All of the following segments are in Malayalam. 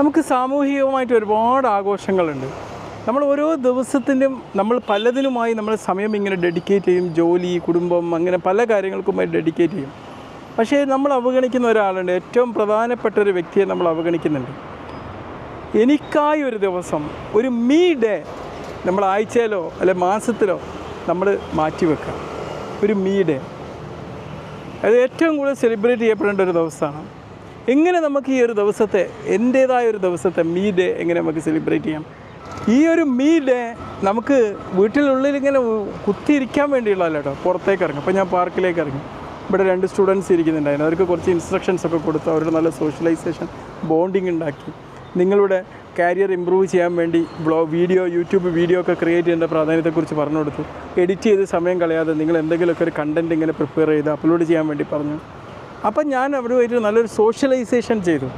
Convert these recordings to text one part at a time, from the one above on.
നമുക്ക് സാമൂഹികമായിട്ട് ഒരുപാട് ആഘോഷങ്ങളുണ്ട്. നമ്മൾ ഓരോ ദിവസത്തിന്റെയും നമ്മൾ പലതിനുമായി നമ്മൾ സമയം ഇങ്ങനെ ഡെഡിക്കേറ്റ് ചെയ്യും. ജോലി കുടുംബം അങ്ങനെ പല കാര്യങ്ങൾക്കുമായി ഡെഡിക്കേറ്റ് ചെയ്യും. പക്ഷേ നമ്മൾ അവഗണിക്കുന്ന ഒരാളുണ്ട്. ഏറ്റവും പ്രധാനപ്പെട്ട ഒരു വ്യക്തിയെ നമ്മൾ അവഗണിക്കുന്നുണ്ട്. എനിക്കായി ഒരു ദിവസം ഒരു മീ ഡേ നമ്മൾ ആഴ്ചയിലോ അല്ലെ മാസത്തിലോ നമ്മൾ മാറ്റി വെക്കുക. ഒരു മീ ഡേ അത് ഏറ്റവും കൂടുതൽ സെലിബ്രേറ്റ് ചെയ്യപ്പെടേണ്ട ഒരു ദിവസമാണ്. എങ്ങനെ നമുക്ക് ഈ ഒരു ദിവസത്തെ എന്റേതായ ഒരു ദിവസത്തെ മീ ഡേ എങ്ങനെ നമുക്ക് സെലിബ്രേറ്റ് ചെയ്യാം? ഈ ഒരു മീ ഡേ നമുക്ക് വീട്ടിലുള്ളിൽ ഇങ്ങനെ കുത്തിയിരിക്കാൻ വേണ്ടിയുള്ളതല്ല കേട്ടോ. പുറത്തേക്ക് ഇറങ്ങും. അപ്പോൾ ഞാൻ പാർക്കിലേക്ക് ഇറങ്ങി. ഇവിടെ രണ്ട് സ്റ്റുഡൻസ് ഇരിക്കുന്നുണ്ടായിരുന്നു. അവർക്ക് കുറച്ച് ഇൻസ്ട്രക്ഷൻസ് ഒക്കെ കൊടുത്ത് അവരുടെ നല്ല സോഷ്യലൈസേഷൻ ബോണ്ടിങ് ഉണ്ടാക്കി. നിങ്ങളുടെ കാരിയർ ഇമ്പ്രൂവ് ചെയ്യാൻ വേണ്ടി ബ്ലോ വീഡിയോ യൂട്യൂബ് വീഡിയോ ഒക്കെ ക്രിയേറ്റ് ചെയ്യേണ്ട പ്രാധാന്യത്തെക്കുറിച്ച് പറഞ്ഞു കൊടുത്തു എഡിറ്റ് ചെയ്ത് സമയം കളയാതെ നിങ്ങൾ എന്തെങ്കിലുമൊക്കെ ഒരു കണ്ടന്റ് ഇങ്ങനെ പ്രിപ്പയർ ചെയ്ത് അപ്ലോഡ് ചെയ്യാൻ വേണ്ടി പറഞ്ഞു. അപ്പം ഞാൻ അവരുമായിട്ട് നല്ലൊരു സോഷ്യലൈസേഷൻ ചെയ്തു.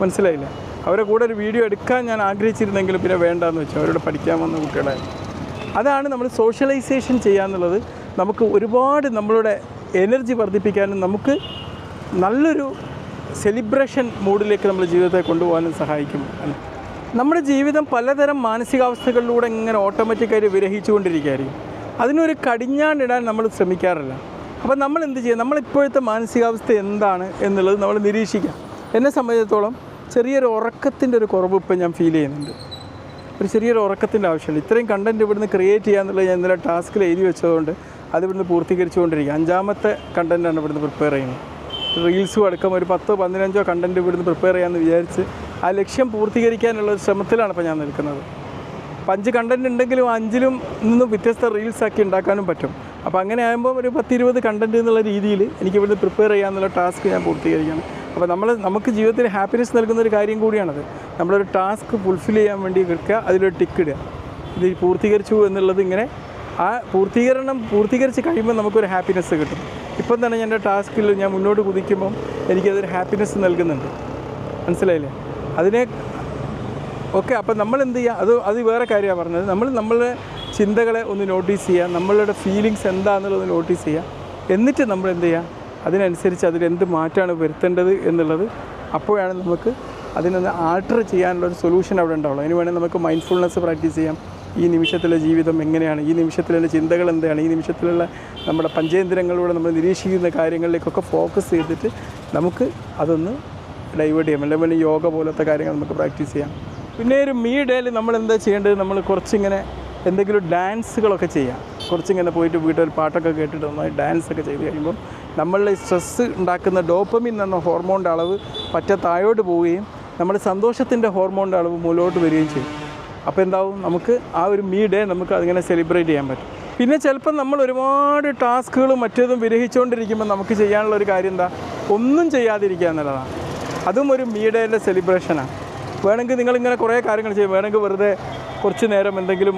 മനസ്സിലായില്ല? അവരെ കൂടെ ഒരു വീഡിയോ എടുക്കാൻ ഞാൻ ആഗ്രഹിച്ചിരുന്നെങ്കിലും പിന്നെ വേണ്ടാന്ന് വെച്ചു. അവരോട് പഠിക്കാൻ വന്ന കുട്ടികളെ അതാണ് നമ്മൾ സോഷ്യലൈസേഷൻ ചെയ്യാന്നുള്ളത് നമുക്ക് ഒരുപാട് നമ്മളുടെ എനർജി വർദ്ധിപ്പിക്കാനും നമുക്ക് നല്ലൊരു സെലിബ്രേഷൻ മൂഡിലേക്ക് നമ്മുടെ ജീവിതത്തെ കൊണ്ടുപോകാനും സഹായിക്കും. നമ്മുടെ ജീവിതം പലതരം മാനസികാവസ്ഥകളിലൂടെ ഇങ്ങനെ ഓട്ടോമാറ്റിക്കായിട്ട് വിരഹിച്ചുകൊണ്ടിരിക്കുകയായിരിക്കും. അതിനൊരു കടിഞ്ഞാണിടാൻ നമ്മൾ ശ്രമിക്കാറില്ല. അപ്പോൾ നമ്മൾ എന്ത് ചെയ്യുക? നമ്മളിപ്പോഴത്തെ മാനസികാവസ്ഥ എന്താണ് എന്നുള്ളത് നമ്മൾ നിരീക്ഷിക്കാം എന്നെ സംബന്ധിച്ചിടത്തോളം ചെറിയൊരു ഉറക്കത്തിന്റെ ഒരു കുറവ് ഇപ്പം ഞാൻ ഫീൽ ചെയ്യുന്നുണ്ട്. ഒരു ചെറിയൊരു ഉറക്കത്തിന്റെ ആവശ്യമില്ല. ഇത്രയും കണ്ടന്റ് ഇവിടുന്ന് ക്രിയേറ്റ് ചെയ്യാന്നുള്ളത് ഞാൻ ഇന്നലെ ടാസ്കിൽ എഴുതി വെച്ചതുകൊണ്ട് അത് ഇവിടുന്ന് പൂർത്തീകരിച്ചുകൊണ്ടിരിക്കുക. അഞ്ചാമത്തെ കണ്ടന്റാണ് ഇവിടുന്ന് പ്രിപ്പയർ ചെയ്യുന്നത്. റീൽസും അടക്കം ഒരു പത്തോ പതിനഞ്ചോ കണ്ടന്റ് ഇവിടുന്ന് പ്രിപ്പയർ ചെയ്യാമെന്ന് വിചാരിച്ച് ആ ലക്ഷ്യം പൂർത്തീകരിക്കാനുള്ള ഒരു ശ്രമത്തിലാണ് ഇപ്പോൾ ഞാൻ നിൽക്കുന്നത്. അപ്പം അഞ്ച് കണ്ടന്റ് ഉണ്ടെങ്കിലും അഞ്ചിലും നിന്നും വ്യത്യസ്ത റീൽസാക്കി ഉണ്ടാക്കാനും പറ്റും. അപ്പോൾ അങ്ങനെ ആകുമ്പോൾ ഒരു പത്തിരുപത് കണ്ടന്റ് എന്നുള്ള രീതിയിൽ എനിക്ക് ഇവിടുന്ന് പ്രിപ്പയർ ചെയ്യാമെന്നുള്ള ടാസ്ക് ഞാൻ പൂർത്തീകരിക്കണം അപ്പോൾ നമ്മൾ നമുക്ക് ജീവിതത്തിൽ ഹാപ്പിനെസ് നൽകുന്ന ഒരു കാര്യം കൂടിയാണത്. നമ്മളൊരു ടാസ്ക് ഫുൾഫിൽ ചെയ്യാൻ വേണ്ടി വെക്കുക അതിലൊരു ടിക്ക് ഇടുക. ഇത് പൂർത്തീകരിച്ചു എന്നുള്ളത് ഇങ്ങനെ ആ പൂർത്തീകരണം പൂർത്തീകരിച്ച് കഴിയുമ്പോൾ നമുക്കൊരു ഹാപ്പിനെസ് കിട്ടും. ഇപ്പം തന്നെ എന്റെ ടാസ്കിൽ ഞാൻ മുന്നോട്ട് കുതിക്കുമ്പം എനിക്കതൊരു ഹാപ്പിനെസ് നൽകുന്നുണ്ട്. മനസ്സിലായില്ലേ? അതിനെ ഓക്കെ അപ്പം നമ്മൾ എന്ത് ചെയ്യുക അത് അത് വേറെ കാര്യമാണ് പറഞ്ഞത്. നമ്മൾ നമ്മളുടെ ചിന്തകളെ ഒന്ന് നോട്ടീസ് ചെയ്യുക. നമ്മളുടെ ഫീലിങ്സ് എന്താണെന്നുള്ളത് നോട്ടീസ് ചെയ്യുക. എന്നിട്ട് നമ്മൾ എന്ത് ചെയ്യുക? അതിനനുസരിച്ച് അതിൽ എന്ത് മാറ്റമാണ് വരുത്തേണ്ടത് എന്നുള്ളത് അപ്പോഴാണ് നമുക്ക് അതിനൊന്ന് ആൾട്ടർ ചെയ്യാനുള്ള ഒരു സൊല്യൂഷൻ അവിടെ ഉണ്ടാവുള്ളൂ. അതിന് വേണമെങ്കിൽ നമുക്ക് മൈൻഡ്ഫുൾനെസ് പ്രാക്ടീസ് ചെയ്യാം. ഈ നിമിഷത്തിലെ ജീവിതം എങ്ങനെയാണ്? ഈ നിമിഷത്തിലുള്ള ചിന്തകൾ എന്താണ്? ഈ നിമിഷത്തിലുള്ള നമ്മുടെ പഞ്ചേന്ദ്രങ്ങളിലൂടെ നമ്മൾ നിരീക്ഷിക്കുന്ന കാര്യങ്ങളിലേക്കൊക്കെ ഫോക്കസ് ചെയ്തിട്ട് നമുക്ക് അതൊന്ന് ഡൈവേർട്ട് ചെയ്യാം. അല്ലെങ്കിൽ യോഗ പോലത്തെ കാര്യങ്ങൾ നമുക്ക് പ്രാക്ടീസ് ചെയ്യാം. പിന്നെ ഒരു മീ ഡേയിൽ നമ്മൾ എന്താ ചെയ്യേണ്ടത്? നമ്മൾ കുറച്ചിങ്ങനെ എന്തെങ്കിലും ഡാൻസുകളൊക്കെ ചെയ്യാം. കുറച്ചിങ്ങനെ പോയിട്ട് വീട്ടിൽ പാട്ടൊക്കെ കേട്ടിട്ട് നന്നായി ഡാൻസ് ഒക്കെ ചെയ്ത് കഴിയുമ്പോൾ നമ്മളുടെ സ്ട്രെസ്സ് ഉണ്ടാക്കുന്ന ഡോപ്പമിൻ എന്ന ഹോർമോണിന്റെ അളവ് പറ്റ താഴോട്ട് പോവുകയും നമ്മുടെ സന്തോഷത്തിന്റെ ഹോർമോണിന്റെ അളവ് മുകളിലോട്ട് വരികയും ചെയ്യും. അപ്പോൾ എന്താവും? നമുക്ക് ആ ഒരു മീ ഡേ നമുക്ക് അതിങ്ങനെ സെലിബ്രേറ്റ് ചെയ്യാൻ പറ്റും. പിന്നെ ചിലപ്പോൾ നമ്മൾ ഒരുപാട് ടാസ്കുകളും മറ്റേതും വിരഹിച്ചുകൊണ്ടിരിക്കുമ്പോൾ നമുക്ക് ചെയ്യാനുള്ള ഒരു കാര്യം എന്താ? ഒന്നും ചെയ്യാതിരിക്കുക എന്നുള്ളതാണ്. അതും ഒരു മീ ഡേന്റെ സെലിബ്രേഷനാണ് വേണമെങ്കിൽ നിങ്ങളിങ്ങനെ കുറേ കാര്യങ്ങൾ ചെയ്യും. വേണമെങ്കിൽ വെറുതെ കുറച്ച് നേരം എന്തെങ്കിലും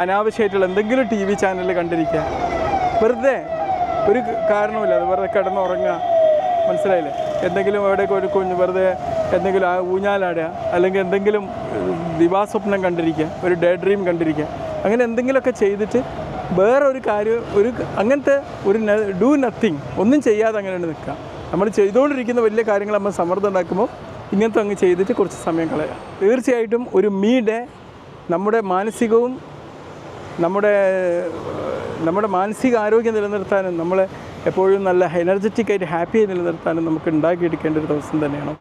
അനാവശ്യമായിട്ടുള്ള എന്തെങ്കിലും ടി വി ചാനൽ കണ്ടിരിക്കുക. വെറുതെ ഒരു കാരണവുമില്ല. അത് വെറുതെ കിടന്നുറങ്ങുക. മനസ്സിലായില്ലേ? എന്തെങ്കിലും എവിടെയൊക്കെ ഒരു കുഞ്ഞ് വെറുതെ എന്തെങ്കിലും ഊഞ്ഞാലാടുക. അല്ലെങ്കിൽ എന്തെങ്കിലും ദിവാസ്വപ്നം കണ്ടിരിക്കുക. ഒരു ഡേ ഡ്രീം കണ്ടിരിക്കുക. അങ്ങനെ എന്തെങ്കിലുമൊക്കെ ചെയ്തിട്ട് വേറെ ഒരു കാര്യം ഒരു അങ്ങനത്തെ ഒരു ഡു നത്തിങ്. ഒന്നും ചെയ്യാതെ അങ്ങനെ നിൽക്കുക. നമ്മൾ ചെയ്തുകൊണ്ടിരിക്കുന്ന വലിയ കാര്യങ്ങൾ നമ്മൾ സമ്മർദ്ദം ഉണ്ടാക്കുമ്പോൾ ഇങ്ങനത്തെ അങ്ങ് ചെയ്തിട്ട് കുറച്ച് സമയം കളയുക. തീർച്ചയായിട്ടും ഒരു മീ ഡേ നമ്മുടെ മാനസികവും നമ്മുടെ നമ്മുടെ മാനസിക ആരോഗ്യം നിലനിർത്താനും നമ്മളെ എപ്പോഴും നല്ല എനർജറ്റിക്കായിട്ട് ഹാപ്പിയായി നിലനിർത്താനും നമുക്ക് ഉണ്ടാക്കിയെടുക്കേണ്ട ഒരു ദിവസം തന്നെയാണ്.